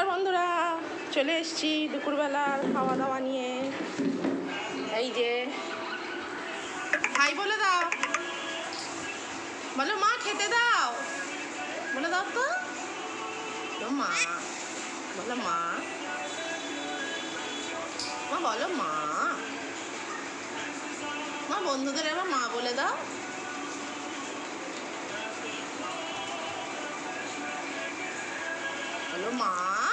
নমস্কার বন্ধুরা চলে এসেছি দুপুরবেলার খাওয়া দাওয়া নিয়ে। এই যে হাই বলে দাও। বলো, মা, খেতে দাও। বলে দাও তো। মা। বলো, মা। মা, বলো, মা। মা, বন্ধুদের এবার মা বলে দাও। মা।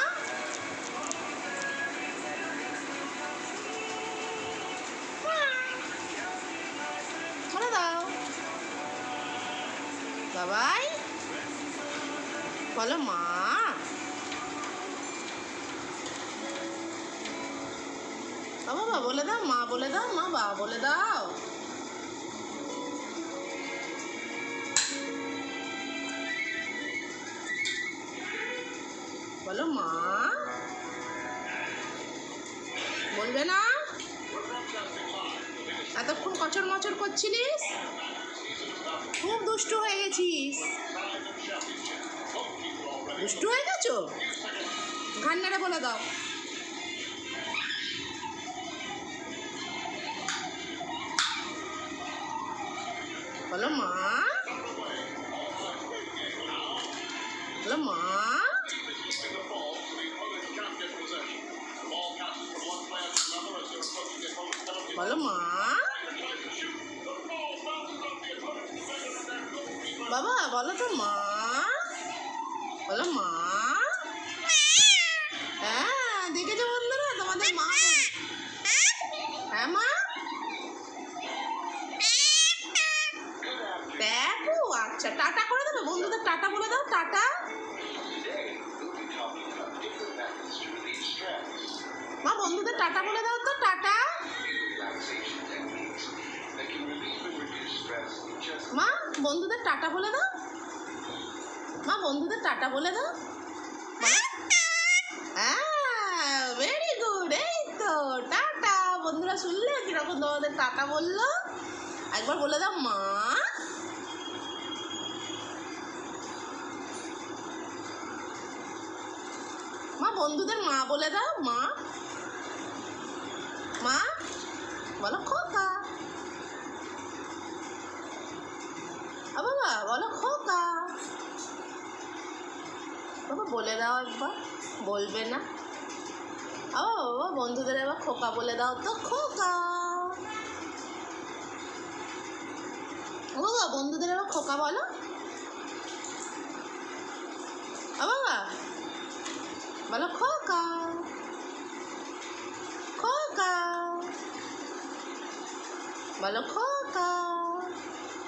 বাবাই। বলো মা। বাবা বলে দাও মা, বলে দাও মা, বাবা, বলে দাও। বলো মা। বলবে না? এতক্ষণ কচর মচর করছিলিস? খুব দুষ্টু হয়ে গেছিস। দুষ্টু হয়ে গেছো? ঘান্নারে বলে দাও। বলো মা। বলো মা। বলো মা। বাবা, বলো তো মা। বলো মা। হ্যাঁ দেখেছ বন্ধুরা? তোমাদের মা হ্যাঁ মা। দেখো আচ্ছা টাটা করে দেবে? বন্ধুদের টাটা বলে দাও, টাটা। মা, বন্ধুদের টাটা বলে দাও তো বন্ধুদের টাটা বলে দাও। মা, বন্ধুদের টাটা বলে দাও। ভেরি গুড এই তো, টাটা। বন্ধুরা শুনলে? কীরকম তোমাদের টাটা বলল? একবার বলে দাও, মা। মা, বন্ধুদের মা বলে দাও, মা। মা, বলো খোকা আ বাবা বলো খোকা বাবা, বলে দাও একবার, বলবে না। ও, বাবা, বন্ধুদের এবার খোকা বলে দাও তো, খোকা। ও, বাবা, বন্ধুদের এবার খোকা বলো। ও, বাবা, বলো, খোকা। খোকা। বলো, খোকা।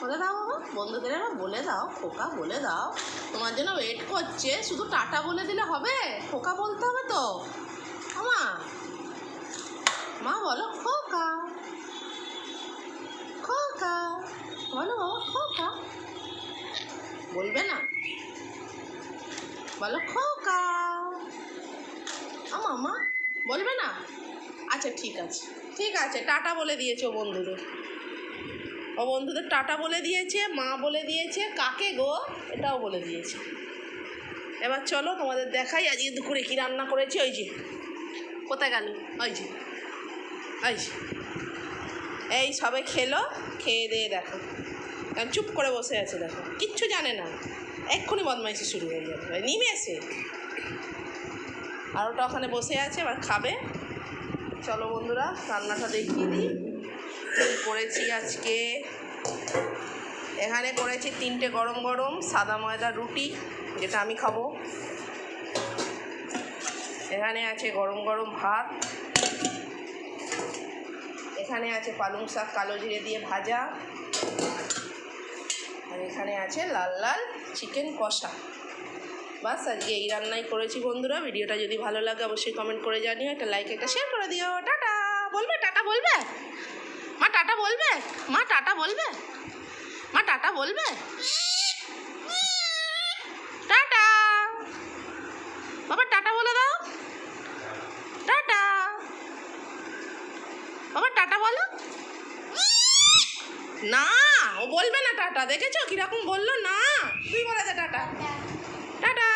বলে দাও বাবা। বন্ধুদের বলে দাও, খোকা বলে দাও। তোমার জন্য ওয়েট করছে, শুধু টাটা বলে দিলে হবে? খোকা বলতে হবে তো? আমা মা। বলো, খোকা। খোকা। বলো বাবা, খোকা। বলবে না। বলো, খোকা। আমা মা। বলবে না? আচ্ছা ঠিক আছে। ঠিক আছে, টাটা বলে দিয়েছে বন্ধুদের। ও বন্ধুদের টাটা বলে দিয়েছে, মা বলে দিয়েছে, কাকে গো? এটাও বলে দিয়েছে। এবার চলো তোমাদের দেখাই আজকে দুপুরে কী রান্না করেছি, ওই যে। কোথায় গেল? ওই যে। ওই যে। এই সবে খেলো, খেয়ে দিয়ে দেখো। চুপ করে বসে আছে দেখো। কিচ্ছু জানে না। এক্ষুনি বদমাইশি শুরু হয়ে যাবে। নিমে নিমেষে আর ওটা ওখানে বসে আছে, এবার খাবে। চলো বন্ধুরা, রান্নাটা দেখিয়ে দিই। করেছি আজকে। এখানে করেছি তিনটে গরম গরম সাদা ময়দা রুটি, যেটা আমি খাব। এখানে আছে গরম গরম ভাত। এখানে আছে পালং শাক কালো জিরে দিয়ে ভাজা। আর এখানে আছে লাল লাল চিকেন কষা। বাস, আজকে এই রান্নাই করেছি বন্ধুরা। ভিডিওটা যদি ভালো লাগে, অবশ্যই কমেন্ট করে জানিও। একটা লাইক একটা শেয়ার করে দিও। টাটা! বলবে? টাটা বলবে? মা টাটা বলবে? মা টাটা বলবে? মা টাটা বলবে? টাটা। বাবা, টাটা বলে দাও। টাটা। বাবা, টাটা বলো। না, ও বলবে না টাটা। দেখেছ? কীরকম বলল? না। তুই বলে দে টাটা।